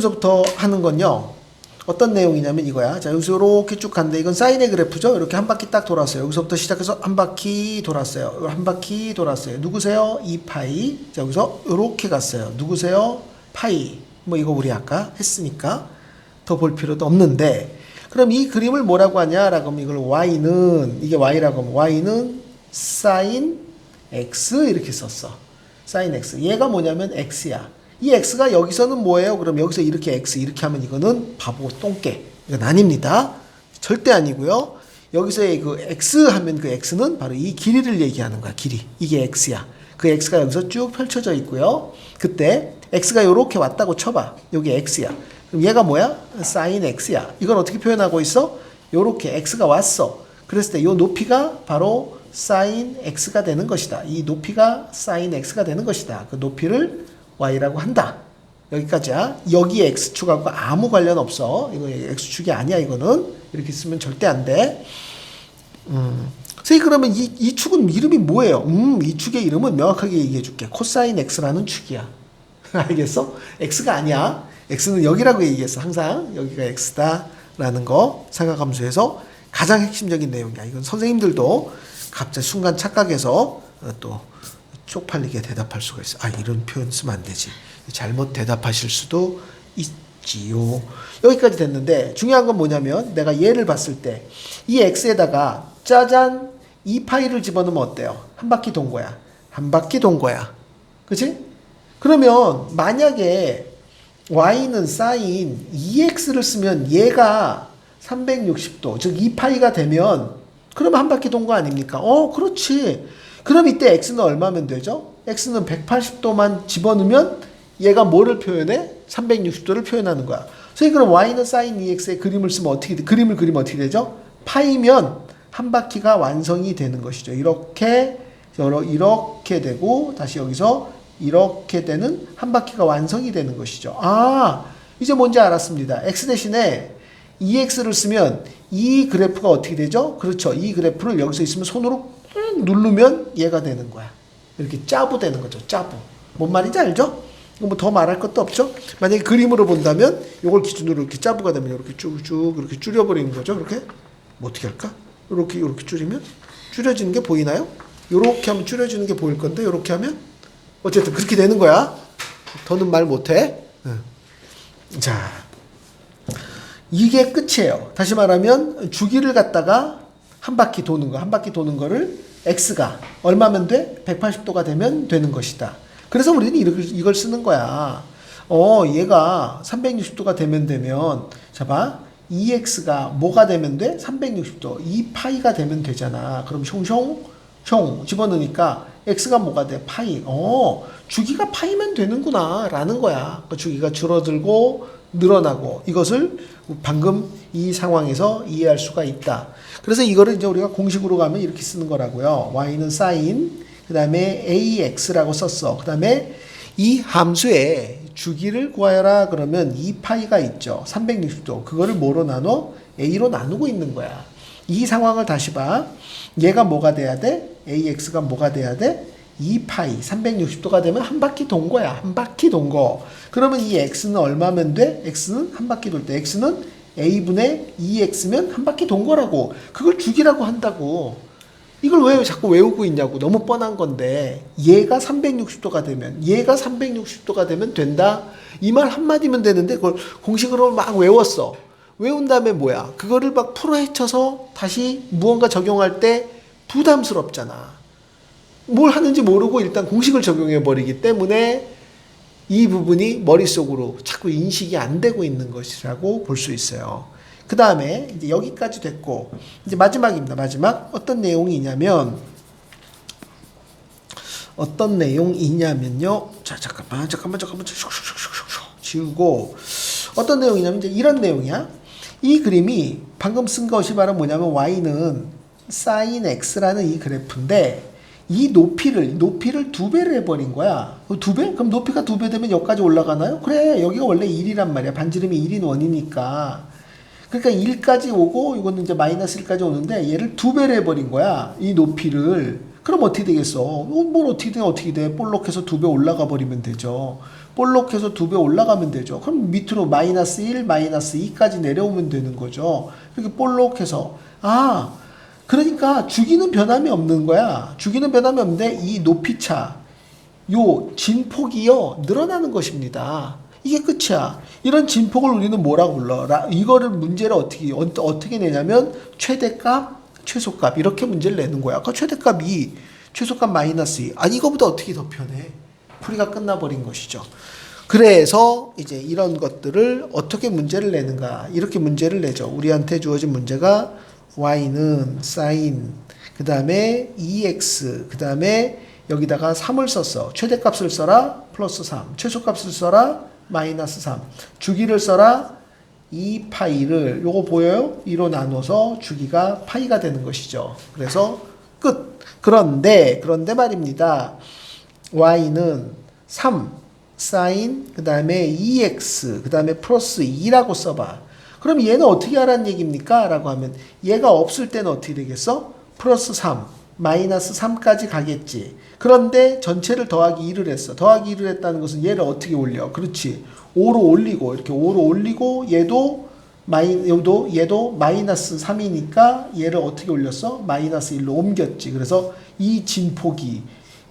지금서부터 하는 건요. 어떤 내용이냐면 이거야. 자, 여기서 이렇게 쭉 갔는데 이건 사인의 그래프죠. 이렇게 한 바퀴 딱 돌았어요. 여기서부터 시작해서 한 바퀴 돌았어요. 한 바퀴 돌았어요. 누구세요? 2파이. 자, 여기서 이렇게 갔어요. 누구세요? 파이. 뭐 이거 우리 아까 했으니까 더 볼 필요도 없는데 그럼 이 그림을 뭐라고 하냐라고 하면 이걸 y는 이게 y라고 하면 y는 sin x 이렇게 썼어. sin x. 얘가 뭐냐면 x야. 이 x가 여기서는 뭐예요? 그럼 여기서 이렇게 x 이렇게 하면 이거는 바보 똥개. 이건 아닙니다. 절대 아니고요. 여기서의 그 x 하면 그 x는 바로 이 길이를 얘기하는 거야. 길이. 이게 x야. 그 x가 여기서 쭉 펼쳐져 있고요. 그때 x가 이렇게 왔다고 쳐봐. 여기 x야. 그럼 얘가 뭐야? sin x야. 이건 어떻게 표현하고 있어? 요렇게 x가 왔어. 그랬을 때 이 높이가 바로 sin x가 되는 것이다. 이 높이가 sin x가 되는 것이다. 그 높이를 y라고 한다. 여기까지야. 여기 x축하고 아무 관련 없어. 이거 x축이 아니야. 이거는 이렇게 쓰면 절대 안 돼. 음. 선생님 그러면 이, 이 축은 이름이 뭐예요? 음, 이 축의 이름은 명확하게 얘기해 줄게. 코사인 x라는 축이야. 알겠어? x가 아니야. x는 여기라고 얘기했어. 항상 여기가 x다 라는 거 생각하면서 가장 핵심적인 내용이야. 이건 선생님들도 갑자기 순간 착각해서 어, 또 쪽팔리게 대답할 수가 있어. 아 이런 표현 쓰면 안 되지. 잘못 대답하실 수도 있지요. 여기까지 됐는데 중요한 건 뭐냐면 내가 얘를 봤을 때 이 x에다가 짜잔 이 파이를 집어넣으면 어때요? 한 바퀴 돈 거야. 한 바퀴 돈 거야. 그치? 그러면 만약에 y는 사인 2x를 쓰면 얘가 360도 즉 2파이가 되면 그러면 한 바퀴 돈 거 아닙니까? 어 그렇지. 그럼 이때 x는 얼마면 되죠? x는 180도만 집어넣으면 얘가 뭐를 표현해? 360도를 표현하는 거야. 선생님 그럼 y는 sin 2x의 그림을 쓰면 어떻게 돼? 그림을 그리면 어떻게 되죠? 파이면 한 바퀴가 완성이 되는 것이죠. 이렇게 여러 이렇게 되고 다시 여기서 이렇게 되는 한 바퀴가 완성이 되는 것이죠. 아, 이제 뭔지 알았습니다. x 대신에 2x를 쓰면 이 그래프가 어떻게 되죠? 그렇죠. 이 그래프를 여기서 있으면 손으로 꾹 누르면 얘가 되는 거야. 이렇게 짜부 되는 거죠. 짜부. 뭔 말인지 알죠? 뭐 더 말할 것도 없죠. 만약에 그림으로 본다면 이걸 기준으로 이렇게 짜부가 되면 이렇게 쭉쭉 이렇게 줄여버리는 거죠. 그렇게 뭐 어떻게 할까? 이렇게 이렇게 줄이면 줄여지는 게 보이나요? 이렇게 하면 줄여지는 게 보일 건데 이렇게 하면 어쨌든 그렇게 되는 거야. 더는 말 못해. 응. 자, 이게 끝이에요. 다시 말하면 주기를 갖다가 한 바퀴 도는 거, 한 바퀴 도는 거를 x가 얼마면 돼? 180도가 되면 되는 것이다. 그래서 우리는 이걸, 이걸 쓰는 거야. 어, 얘가 360도가 되면 되면, 자 봐. 2x가 뭐가 되면 돼? 360도. 2파이가 되면 되잖아. 그럼 숑숑 숑 집어넣으니까 x가 뭐가 돼? 파이. 어, 주기가 파이면 되는구나. 라는 거야. 그 주기가 줄어들고 늘어나고 이것을 방금 이 상황에서 이해할 수가 있다. 그래서 이거를 이제 우리가 공식으로 가면 이렇게 쓰는 거라고요. y는 sin, 그 다음에 ax라고 썼어. 그 다음에 이 함수에 주기를 구하여라 그러면 2파이가 있죠. 360도. 그거를 뭐로 나눠? a로 나누고 있는 거야. 이 상황을 다시 봐. 얘가 뭐가 돼야 돼? ax가 뭐가 돼야 돼? 2파이 360도가 되면 한 바퀴 돈 거야. 한 바퀴 돈 거. 그러면 이 x는 얼마면 돼? x는 한 바퀴 돌 때 x는 a분의 2x면 한 바퀴 돈 거라고. 그걸 주기라고 한다고. 이걸 왜 자꾸 외우고 있냐고. 너무 뻔한 건데 얘가 360도가 되면 얘가 360도가 되면 된다. 이 말 한마디면 되는데 그걸 공식으로 막 외웠어. 외운 다음에 뭐야? 그거를 막 풀어 헤쳐서 다시 무언가 적용할 때 부담스럽잖아. 뭘 하는지 모르고 일단 공식을 적용해 버리기 때문에 이 부분이 머릿속으로 자꾸 인식이 안 되고 있는 것이라고 볼 수 있어요. 그 다음에 이제 여기까지 됐고, 이제 마지막입니다. 마지막. 어떤 내용이냐면, 어떤 내용이냐면요. 자, 잠깐만, 잠깐만, 잠깐만, 슉슉슉슉슉 지우고, 어떤 내용이냐면 이제 이런 내용이야. 이 그림이 방금 쓴 것이 바로 뭐냐면 y는 sin x라는 이 그래프인데, 이 높이를 높이를 두 배를 해버린 거야. 어, 두 배? 그럼 높이가 두 배 되면 여기까지 올라가나요? 그래 여기가 원래 1이란 말이야. 반지름이 1인 원이니까. 그러니까 1까지 오고 이거는 이제 마이너스 1까지 오는데 얘를 두 배를 해버린 거야. 이 높이를. 그럼 어떻게 되겠어? 어, 뭘 어떻게 돼 어떻게 돼? 볼록해서 두 배 올라가 버리면 되죠. 볼록해서 두 배 올라가면 되죠. 그럼 밑으로 마이너스 1, 마이너스 2까지 내려오면 되는 거죠. 이렇게 볼록해서 아 그러니까 주기는 변함이 없는 거야. 주기는 변함이 없는데 이 높이차 요 진폭이요 늘어나는 것입니다. 이게 끝이야. 이런 진폭을 우리는 뭐라고 불러? 라- 이거를 문제를 어떻게 어, 어떻게 내냐면 최대값, 최소값 이렇게 문제를 내는 거야. 아까 최대값 2, 최소값 마이너스 2. 아니 이거보다 어떻게 더 편해? 풀이가 끝나버린 것이죠. 그래서 이제 이런 것들을 어떻게 문제를 내는가 이렇게 문제를 내죠. 우리한테 주어진 문제가 y는 sin 그 다음에 2x 그 다음에 여기다가 3을 썼어. 최대값을 써라 플러스 3 최소값을 써라 마이너스 3 주기를 써라 2파이를 요거 보여요? 2로 나눠서 주기가 파이가 되는 것이죠. 그래서 끝. 그런데 그런데 말입니다. y는 3 사인 그다음에 2x 그 다음에 플러스 2라고 써봐. 그럼 얘는 어떻게 하라는 얘기입니까? 라고 하면 얘가 없을 때는 어떻게 되겠어? 플러스 3 마이너스 3까지 가겠지. 그런데 전체를 더하기 2를 했어. 더하기 2를 했다는 것은 얘를 어떻게 올려? 그렇지. 5로 올리고 이렇게 5로 올리고 얘도 마이 얘도 얘도 마이너스 3이니까 얘를 어떻게 올렸어? 마이너스 1로 옮겼지. 그래서 이 진폭이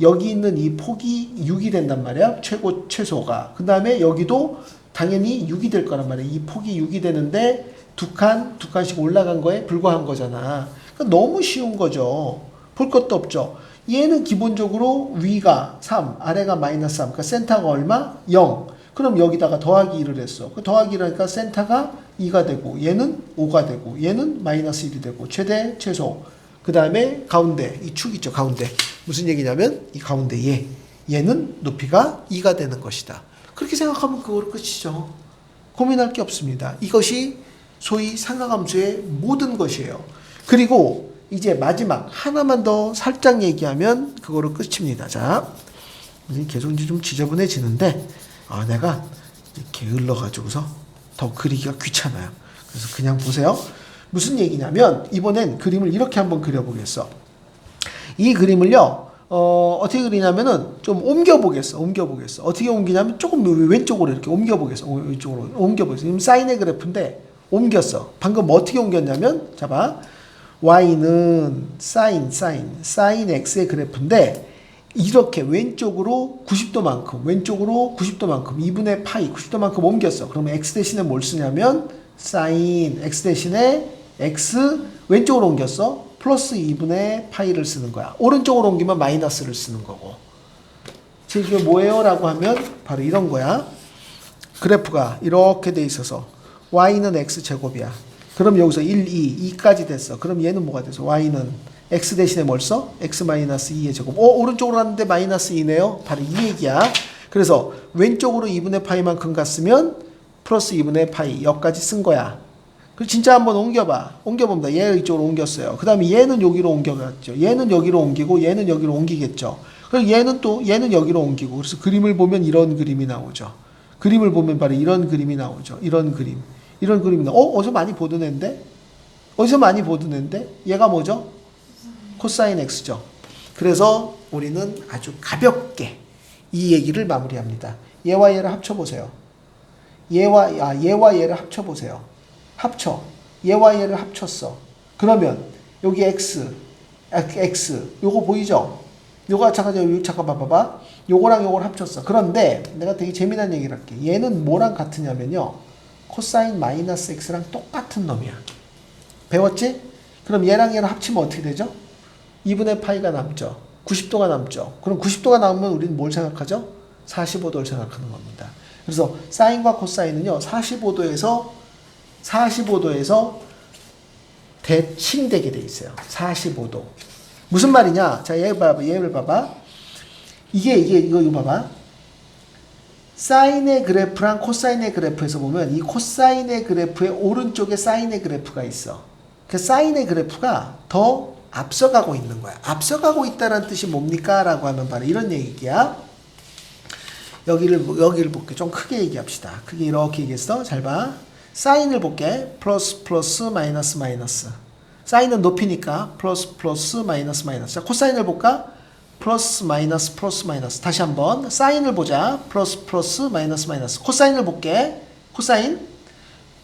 여기 있는 이 폭이 6이 된단 말이야. 최고 최소가. 그 다음에 여기도 당연히 6이 될 거란 말이야. 이 폭이 6이 되는데 두 칸, 두 칸씩 올라간 거에 불과한 거잖아. 그러니까 너무 쉬운 거죠. 볼 것도 없죠. 얘는 기본적으로 위가 3, 아래가 마이너스 3. 그러니까 센터가 얼마? 0. 그럼 여기다가 더하기 1을 했어. 그 더하기 1하니까 센터가 2가 되고 얘는 5가 되고 얘는 마이너스 1이 되고 최대 최소. 그 다음에 가운데 이 축 있죠 가운데 무슨 얘기냐면 이 가운데 얘 얘는 높이가 2가 되는 것이다. 그렇게 생각하면 그거로 끝이죠. 고민할 게 없습니다. 이것이 소위 상하함수의 모든 것이에요. 그리고 이제 마지막 하나만 더 살짝 얘기하면 그거로 끝입니다. 자, 이제 계속 이제 좀 지저분해지는데 아 내가 게을러 가지고서 더 그리기가 귀찮아요. 그래서 그냥 보세요. 무슨 얘기냐면 이번엔 그림을 이렇게 한번 그려보겠어. 이 그림을요. 어, 어떻게 그리냐면은 좀 옮겨보겠어. 옮겨보겠어. 어떻게 옮기냐면 조금 왼쪽으로 이렇게 옮겨보겠어. 오, 왼쪽으로 옮겨보겠어. 지금 사인의 그래프인데 옮겼어. 방금 어떻게 옮겼냐면 잡아. y는 사인 사인 사인 x의 그래프인데 이렇게 왼쪽으로 90도만큼 왼쪽으로 90도만큼 2분의 파이 90도만큼 옮겼어. 그러면 x 대신에 뭘 쓰냐면 사인 x 대신에 x 왼쪽으로 옮겼어. 플러스 2분의 파이를 쓰는 거야. 오른쪽으로 옮기면 마이너스를 쓰는 거고. 즉 이게 뭐예요? 라고 하면 바로 이런 거야. 그래프가 이렇게 돼 있어서 y는 x 제곱이야. 그럼 여기서 1, 2, 2까지 됐어. 그럼 얘는 뭐가 됐어? y는 x 대신에 뭘 써? x 마이너스 2의 제곱. 어, 오른쪽으로 갔는데 마이너스 2네요. 바로 이 얘기야. 그래서 왼쪽으로 2분의 파이만큼 갔으면 플러스 2분의 파이 여기까지 쓴 거야. 그 진짜 한번 옮겨봐. 옮겨봅니다. 얘 이쪽으로 옮겼어요. 그 다음에 얘는 여기로 옮겨갔죠. 얘는 여기로 옮기고 얘는 여기로 옮기겠죠. 그리고 얘는 또 얘는 여기로 옮기고 그래서 그림을 보면 이런 그림이 나오죠. 그림을 보면 바로 이런 그림이 나오죠. 이런 그림. 이런 나. 어 어디서 많이 보던 애인데? 어디서 많이 보던 애인데? 얘가 뭐죠? 코사인 x죠. 그래서 우리는 아주 가볍게 이 얘기를 마무리합니다. 얘와 얘를 합쳐 보세요. 얘와 아, 얘와 얘를 합쳐 보세요. 합쳐. 얘와 얘를 합쳤어. 그러면 여기 x, x, 요거 보이죠? 요거 잠깐 요 잠깐 봐봐봐. 요거랑 요걸 합쳤어. 그런데 내가 되게 재미난 얘기를 할게. 얘는 뭐랑 같으냐면요. 코사인 마이너스 x랑 똑같은 놈이야. 배웠지? 그럼 얘랑 얘랑 합치면 어떻게 되죠? 2분의 파이가 남죠. 90도가 남죠. 그럼 90도가 남으면 우리는 뭘 생각하죠? 45도를 생각하는 겁니다. 그래서 사인과 코사인은요. 45도에서 45도에서 대칭되게 돼 있어요. 45도. 무슨 말이냐? 자, 얘 봐봐. 얘를 봐봐. 이게 이게 이거 이거 봐봐. 사인의 그래프랑 코사인의 그래프에서 보면 이 코사인의 그래프의 오른쪽에 사인의 그래프가 있어. 그 사인의 그래프가 더 앞서가고 있는 거야. 앞서가고 있다는 뜻이 뭡니까? 라고 하면 바로 이런 얘기야. 여기를 여기를 볼게. 좀 크게 얘기합시다. 크게 이렇게 얘기했어. 잘 봐. 사인을 볼게. 플러스 플러스 마이너스 마이너스. 사인은 높이니까 플러스 플러스 마이너스 마이너스. 자, 코사인을 볼까? 플러스 마이너스 플러스 마이너스. 다시 한번 사인을 보자. 플러스 플러스 마이너스 마이너스. 코사인을 볼게. 코사인.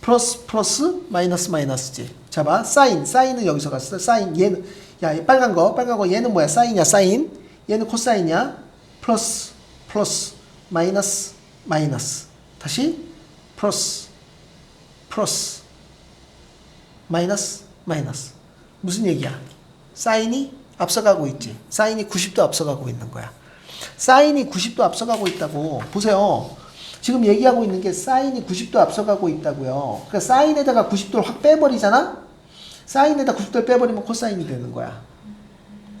플러스 플러스 마이너스 마이너스지. 자봐 사인. 사인은 여기서 갔어. 사인. 얘는. 야이 빨간 거. 빨간 거. 얘는 뭐야? 사인이야. 사인. 얘는 코사인이야. 플러스 플러스 마이너스 마이너스. 다시. 플러스 플러스 마이너스 마이너스. 무슨 얘기야? 사인이 앞서가고 있지. 사인이 90도 앞서가고 있는 거야. 사인이 90도 앞서가고 있다고. 보세요. 지금 얘기하고 있는 게 사인이 90도 앞서가고 있다고요. 그러니까 사인에다가 90도를 확 빼버리잖아? 사인에다 90도를 빼버리면 코사인이 되는 거야.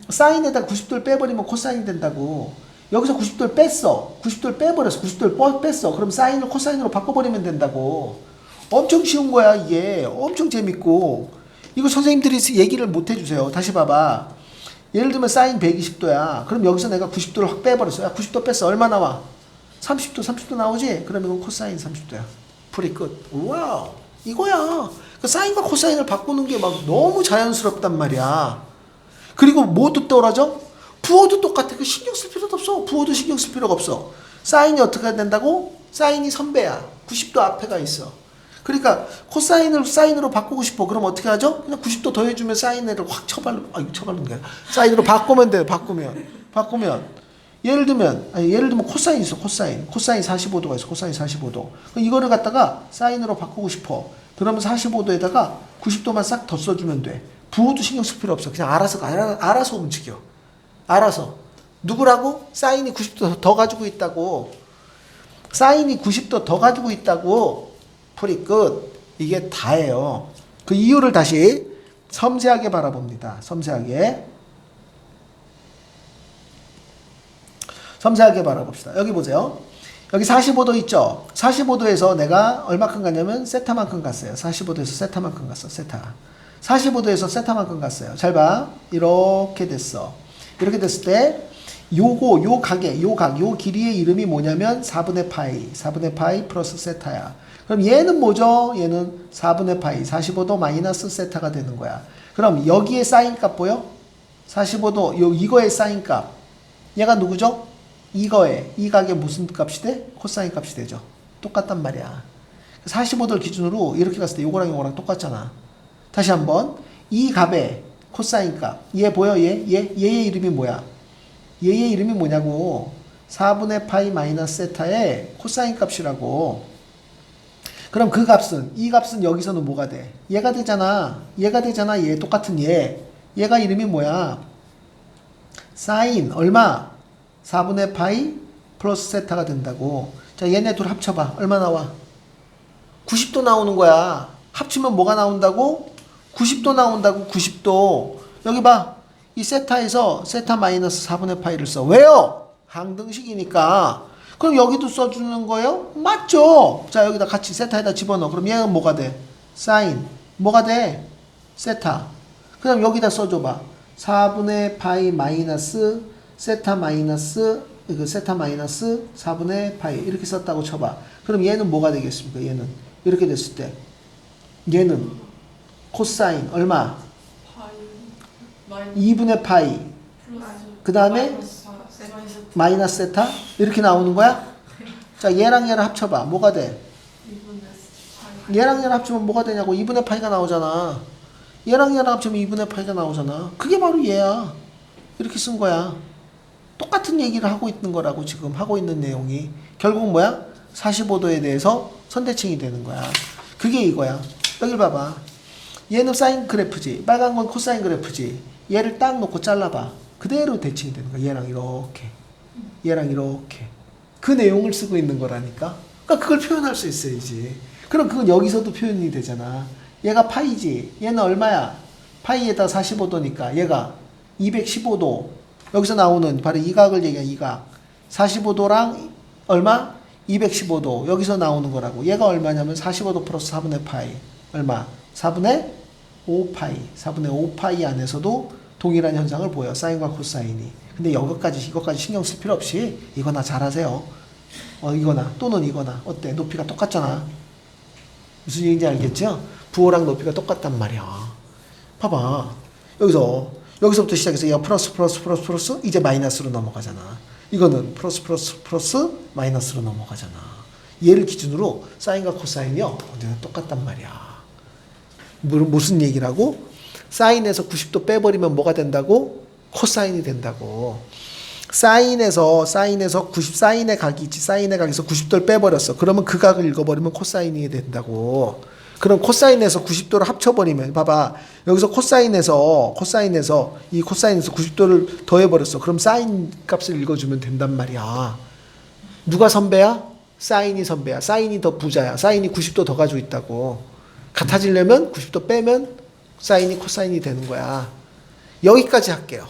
사인에다 90도를 빼버리면 코사인이 된다고. 여기서 90도를 뺐어. 90도를 빼버렸어. 90도를 뻗- 뺐어. 그럼 사인을 코사인으로 바꿔버리면 된다고 엄청 쉬운 거야 이게 엄청 재밌고 이거 선생님들이 얘기를 못 해주세요 다시 봐봐 예를 들면 사인 120도야 그럼 여기서 내가 90도를 확 빼버렸어 야 90도 뺐어 얼마 나와 30도 30도 나오지 그럼 이건 코사인 30도야 풀이 끝 와우 이거야 그 사인과 코사인을 바꾸는 게 막 너무 자연스럽단 말이야 그리고 뭐도 떨어져? 부호도 똑같아. 그 신경 쓸 필요도 없어. 부호도 신경 쓸 필요가 없어. 사인이 어떻게 된다고? 사인이 선배야. 90도 앞에가 있어. 그러니까 코사인을 사인으로 바꾸고 싶어. 그럼 어떻게 하죠? 그냥 90도 더해주면 사인을 확 쳐발로, 아, 쳐발르는 게 아니라 사인으로 바꾸면 돼요. 바꾸면. 바꾸면. 예를 들면, 아니, 예를 들면 코사인 있어. 코사인. 코사인 45도가 있어. 코사인 45도. 그럼 이거를 갖다가 사인으로 바꾸고 싶어. 그러면 45도에다가 90도만 싹 더 써주면 돼. 부호도 신경 쓸 필요 없어. 그냥 알아서, 알아, 알아서 움직여. 알아서. 누구라고? 사인이 90도 더 가지고 있다고. 사인이 90도 더 가지고 있다고. 풀이 끝. 이게 다예요. 그 이유를 다시 섬세하게 바라봅니다. 섬세하게. 섬세하게 바라봅시다. 여기 보세요. 여기 45도 있죠? 45도에서 내가 얼마큼 갔냐면 세타만큼 갔어요. 45도에서 세타만큼 갔어. 세타. 45도에서 세타만큼 갔어요. 잘 봐. 이렇게 됐어. 이렇게 됐을 때 요거 요 각의 요 각, 요 길이의 이름이 뭐냐면 4분의 파이. 4분의 파이 플러스 세타야. 그럼 얘는 뭐죠? 얘는 4분의 파이. 45도 마이너스 세타가 되는 거야. 그럼 여기에 사인 값 보여? 45도 요 이거의 사인 값. 얘가 누구죠? 이거에 이 각의 무슨 값이 돼? 코사인 값이 되죠. 똑같단 말이야. 45도를 기준으로 이렇게 갔을 때 요거랑 요거랑 똑같잖아. 다시 한번 이 값의 코사인 값. 얘 보여? 얘? 얘? 얘의 이름이 뭐야? 얘의 이름이 뭐냐고. 4분의 파이 마이너스 세타의 코사인 값이라고. 그럼 그 값은 이 값은 여기서는 뭐가 돼? 얘가 되잖아. 얘가 되잖아. 얘 똑같은 얘. 얘가 이름이 뭐야? 사인 얼마? 4분의 파이 플러스 세타가 된다고. 자, 얘네 둘 합쳐봐. 얼마 나와? 90도 나오는 거야. 합치면 뭐가 나온다고? 90도 나온다고, 90도. 여기 봐. 이 세타에서 세타 마이너스 4분의 파이를 써. 왜요? 항등식이니까. 그럼 여기도 써주는 거예요? 맞죠? 자, 여기다 같이 세타에다 집어넣어. 그럼 얘는 뭐가 돼? 사인. 뭐가 돼? 세타. 그 다음 여기다 써줘봐. 4분의 파이 마이너스 세타 마이너스 그 세타 마이너스 4분의 파이 이렇게 썼다고 쳐봐. 그럼 얘는 뭐가 되겠습니까? 얘는 이렇게 됐을 때 얘는 코사인 얼마? 파이 마이너스 2분의 파이 그 다음에 마이너스 세타 이렇게 나오는 거야? 자 얘랑 얘랑 합쳐봐. 뭐가 돼? 얘랑 얘랑 합치면 뭐가 되냐고 2분의 파이가 나오잖아. 얘랑 얘랑 합치면 2분의 파이가 나오잖아. 그게 바로 얘야. 이렇게 쓴 거야. 똑같은 얘기를 하고 있는 거라고 지금 하고 있는 내용이 결국 뭐야? 45도에 대해서 선대칭이 되는 거야. 그게 이거야. 여기 봐봐. 얘는 사인 그래프지. 빨간 건 코사인 그래프지. 얘를 딱 놓고 잘라봐. 그대로 대칭이 되는 거야. 얘랑 이렇게. 얘랑 이렇게. 그 내용을 쓰고 있는 거라니까. 그러니까 그걸 표현할 수 있어야지. 그럼 그건 여기서도 표현이 되잖아. 얘가 파이지. 얘는 얼마야? 파이에다 45도니까 얘가 215도. 여기서 나오는 바로 이 각을 얘기해, 이 각. 45도랑 얼마? 215도. 여기서 나오는 거라고. 얘가 얼마냐면 45도 플러스 4분의 파이. 얼마? 4분의 5파이. 4분의 5파이 안에서도 동일한 현상을 보여. 사인과 코사인이. 근데 여기까지, 이것까지 신경 쓸 필요 없이 이거나 잘하세요. 어, 이거나 또는 이거나. 어때? 높이가 똑같잖아. 무슨 얘기인지 알겠죠? 부호랑 높이가 똑같단 말이야. 봐봐. 여기서 여기서부터 시작해서 얘가 플러스 플러스 플러스 플러스 이제 마이너스로 넘어가잖아. 이거는 플러스 플러스 플러스 마이너스로 넘어가잖아. 얘를 기준으로 사인과 코사인이요. 언제나 똑같단 말이야. 무- 무슨 얘기라고? 사인에서 90도 빼버리면 뭐가 된다고? 코사인이 된다고. 사인에서 사인에서 90 사인의 각이 있지 사인의 각에서 90도를 빼버렸어. 그러면 그 각을 읽어버리면 코사인이 된다고. 그럼 코사인에서 90도를 합쳐버리면 봐봐 여기서 코사인에서 코사인에서 이 코사인에서 90도를 더해버렸어. 그럼 사인 값을 읽어주면 된단 말이야. 누가 선배야? 사인이 선배야. 사인이 더 부자야. 사인이 90도 더 가지고 있다고. 같아지려면 90도 빼면 사인이 코사인이 되는 거야. 여기까지 할게요.